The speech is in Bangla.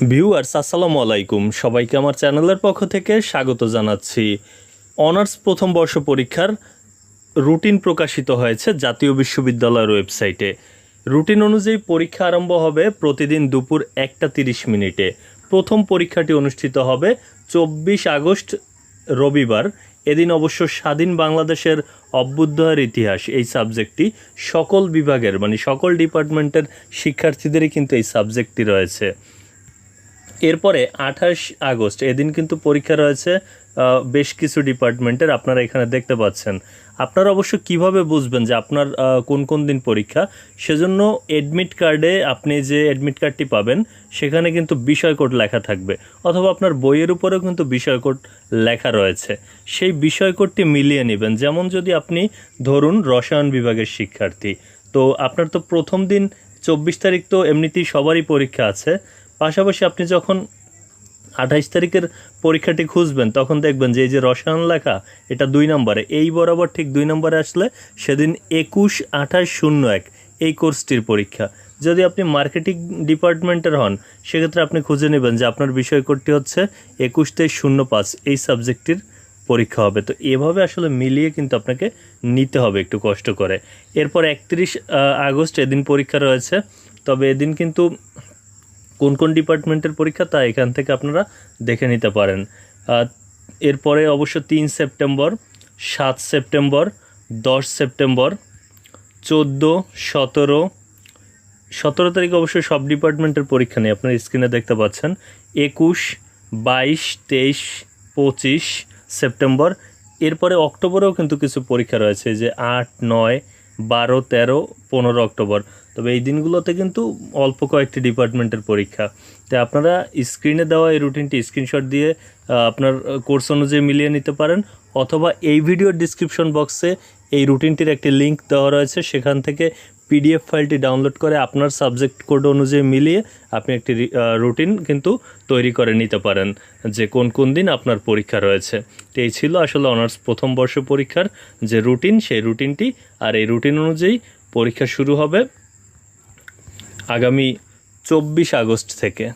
ভিউয়ার্স, আসসালামু আলাইকুম। সবাইকে আমার চ্যানেলের পক্ষ থেকে স্বাগত জানাচ্ছি। অনার্স প্রথম বর্ষ পরীক্ষার রুটিন প্রকাশিত হয়েছে জাতীয় বিশ্ববিদ্যালয়ের ওয়েবসাইটে। রুটিন অনুযায়ী পরীক্ষা আরম্ভ হবে প্রতিদিন দুপুর একটা তিরিশ মিনিটে। প্রথম পরীক্ষাটি অনুষ্ঠিত হবে চব্বিশ আগস্ট, রবিবার। এদিন অবশ্য স্বাধীন বাংলাদেশের অভ্যুদয়ের ইতিহাস, এই সাবজেক্টটি সকল বিভাগের মানে সকল ডিপার্টমেন্টের শিক্ষার্থীদেরই কিন্তু এই সাবজেক্টটি রয়েছে। এরপরে আঠাশ আগস্ট, এদিন কিন্তু পরীক্ষা রয়েছে বেশ কিছু ডিপার্টমেন্টের, আপনারা এখানে দেখতে পাচ্ছেন। আপনারা অবশ্য কীভাবে বুঝবেন যে আপনার কোন কোন দিন পরীক্ষা? সেজন্য এডমিট কার্ডে আপনি যে এডমিট কার্ডটি পাবেন, সেখানে কিন্তু বিষয় কোড লেখা থাকবে। অথবা আপনার বইয়ের উপরেও কিন্তু বিষয় কোড লেখা রয়েছে। সেই বিষয় কোডটি মিলিয়ে নেবেন। যেমন যদি আপনি ধরুন রসায়ন বিভাগের শিক্ষার্থী, তো আপনার তো প্রথম দিন চব্বিশ তারিখ তো এমনিতেই সবারই পরীক্ষা আছে। পাশাপাশি আপনি যখন আঠাইশ তারিখের পরীক্ষাটি খুঁজবেন, তখন দেখবেন যে এই যে রসায়ন লেখা, এটা দুই নম্বরে। এই বরাবর ঠিক দুই নম্বরে আসলে সেদিন একুশ আঠাশ শূন্য এক এই কোর্সটির পরীক্ষা। যদি আপনি মার্কেটিং ডিপার্টমেন্টের হন, সেক্ষেত্রে আপনি খুঁজে নেবেন যে আপনার বিষয় হচ্ছে একুশ তেইশ শূন্য পাঁচ এই সাবজেক্টটির পরীক্ষা হবে। তো এভাবে আসলে মিলিয়ে কিন্তু আপনাকে নিতে হবে একটু কষ্ট করে। এরপর একত্রিশ আগস্ট এদিন পরীক্ষা রয়েছে। তবে এদিন কিন্তু কোন কোন ডিপার্টমেন্টের পরীক্ষা, তা এখান থেকে আপনারা দেখে নিতে পারেন। এরপরে অবশ্য তিন সেপ্টেম্বর, সাত সেপ্টেম্বর, দশ সেপ্টেম্বর, চোদ্দ, সতেরো সতেরো তারিখ অবশ্যই সব ডিপার্টমেন্টের পরীক্ষা নেই, আপনার স্ক্রিনে দেখতে পাচ্ছেন। একুশ, বাইশ, তেইশ, পঁচিশ সেপ্টেম্বর, এরপরে অক্টোবরেও কিন্তু কিছু পরীক্ষা রয়েছে, যে আট, নয় বারো, তেরো, পনেরো অক্টোবর। তবে এই দিনগুলোতে কিন্তু অল্প কয়েকটি ডিপার্টমেন্টের পরীক্ষা। তাই আপনারা স্ক্রিনে দেওয়া এই রুটিনটি স্ক্রিনশট দিয়ে আপনার কোর্স অনুযায়ী মিলিয়ে নিতে পারেন অথবা এই ভিডিওর ডিসক্রিপশন বক্সে এই রুটিনটির একটি লিঙ্ক দেওয়া রয়েছে। সেখান থেকে পিডিএফ ফাইলটি ডাউনলোড করে আপনার সাবজেক্ট কোড অনুযায়ী মিলিয়ে আপনি একটি রুটিন কিন্তু তৈরি করে নিতে পারেন, যে কোন কোন দিন আপনার পরীক্ষা রয়েছে। তো এই ছিল আসলে অনার্স প্রথম বর্ষ পরীক্ষার যে রুটিন সেই রুটিনটি আর এই রুটিন অনুযায়ী পরীক্ষা শুরু হবে আগামী চব্বিশ আগস্ট থেকে।